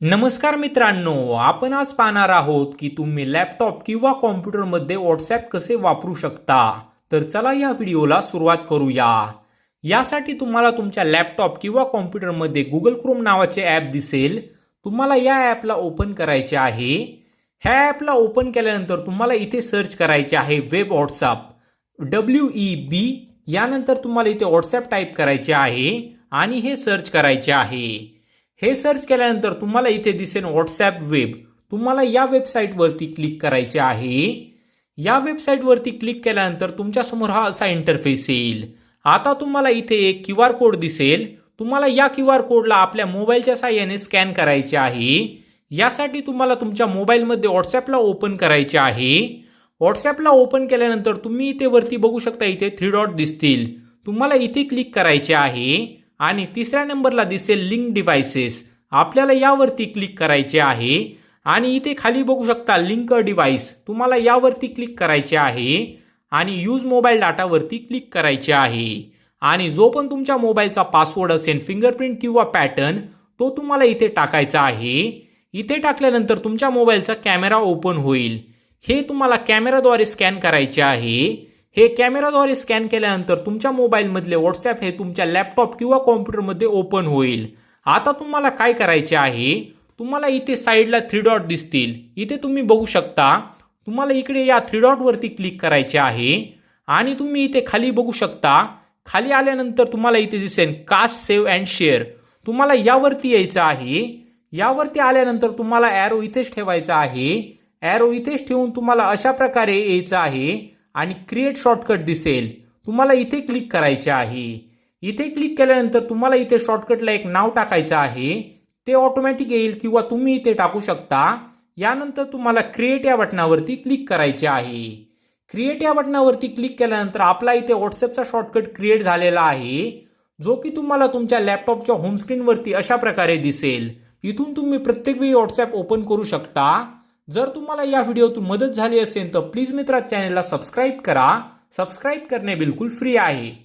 नमस्कार मित्रांनो आपण आज पाहणार आहोत की तुम्ही लॅपटॉप किंवा कॉम्प्युटरमध्ये व्हॉट्सॲप कसे वापरू शकता? तर चला या व्हिडिओला सुरुवात करूया. यासाठी तुम्हाला तुमच्या लॅपटॉप किंवा कॉम्प्युटरमध्ये गुगल क्रोम नावाचे ॲप दिसेल. तुम्हाला या ॲपला ओपन करायचे आहे. ह्या ॲपला ओपन केल्यानंतर तुम्हाला इथे सर्च करायचे आहे web WhatsApp W E B यानंतर तुम्हाला इथे व्हॉट्सॲप टाईप करायचे आहे आणि हे सर्च करायचे आहे. हे सर्च केल्यानंतर तुम्हाला इथे दिसेल व्हॉट्सॲप वेब. तुम्हाला या वेबसाईटवरती क्लिक करायचे आहे. या वेबसाईटवरती क्लिक केल्यानंतर तुमच्यासमोर हा असा इंटरफेस येईल. आता तुम्हाला इथे एक क्यू आर कोड दिसेल. तुम्हाला या क्यू आर कोडला आपल्या मोबाईलच्या साह्याने स्कॅन करायचे आहे. यासाठी तुम्हाला तुमच्या मोबाईलमध्ये व्हॉट्सॲपला ओपन करायचे आहे. व्हॉट्सॲपला ओपन केल्यानंतर तुम्ही इथे वरती बघू शकता इथे थ्री डॉट दिसतील. तुम्हाला इथे क्लिक करायचे आहे. आणि तिसऱ्या नंबरला दिसेल लिंक डिव्हाइसेस आपल्याला यावरती क्लिक करायचे आहे. आणि इथे खाली बघू शकता लिंक डिव्हाइस. तुम्हाला यावरती क्लिक करायचे आहे. आणि यूज मोबाईल डाटावरती क्लिक करायचे आहे. आणि जो पण तुमच्या मोबाईलचा पासवर्ड असेल फिंगरप्रिंट किंवा पॅटर्न तो तुम्हाला इथे टाकायचा आहे. इथे टाकल्यानंतर तुमच्या मोबाईलचा कॅमेरा ओपन होईल. हे तुम्हाला कॅमेराद्वारे स्कॅन करायचे आहे. हे कॅमेराद्वारे स्कॅन केल्यानंतर तुमच्या मोबाईलमधले व्हॉट्सॲप हे तुमच्या लॅपटॉप किंवा कॉम्प्युटरमध्ये ओपन होईल. आता तुम्हाला काय करायचे आहे? तुम्हाला इथे साईडला थ्री डॉट दिसतील. इथे तुम्ही बघू शकता तुम्हाला इकडे या थ्री डॉटवरती क्लिक करायचे आहे. आणि तुम्ही इथे खाली बघू शकता खाली आल्यानंतर तुम्हाला इथे दिसेल कास्ट सेव्ह अँड शेअर तुम्हाला यावरती यायचं आहे. यावरती आल्यानंतर तुम्हाला ॲरो इथेच ठेवायचा आहे. ॲरो इथेच ठेवून तुम्हाला अशा प्रकारे यायचं आहे. आणि क्रिएट शॉर्टकट दिसेल. तुम्हाला इथे क्लिक करायचे आहे. इथे क्लिक केल्यानंतर तुम्हाला इथे शॉर्टकटला एक नाव टाकायचं आहे. ते ऑटोमॅटिक येईल किंवा तुम्ही इथे टाकू शकता. यानंतर तुम्हाला क्रिएट या बटनावरती क्लिक करायचे आहे. क्रिएट या बटनावरती क्लिक केल्यानंतर आपला इथे व्हॉट्सअपचा शॉर्टकट क्रिएट झालेला आहे. जो की तुम्हाला तुमच्या लॅपटॉपच्या होमस्क्रीनवरती अशा प्रकारे दिसेल. इथून तुम्ही प्रत्येक वेळी व्हॉट्सॲप ओपन करू शकता. जर तुम्हाला या व्हिडिओतून मदत झाली असेल तर प्लीज मित्रा चॅनेलला सबस्क्राईब करा. सबस्क्राईब करणे बिलकुल फ्री आहे.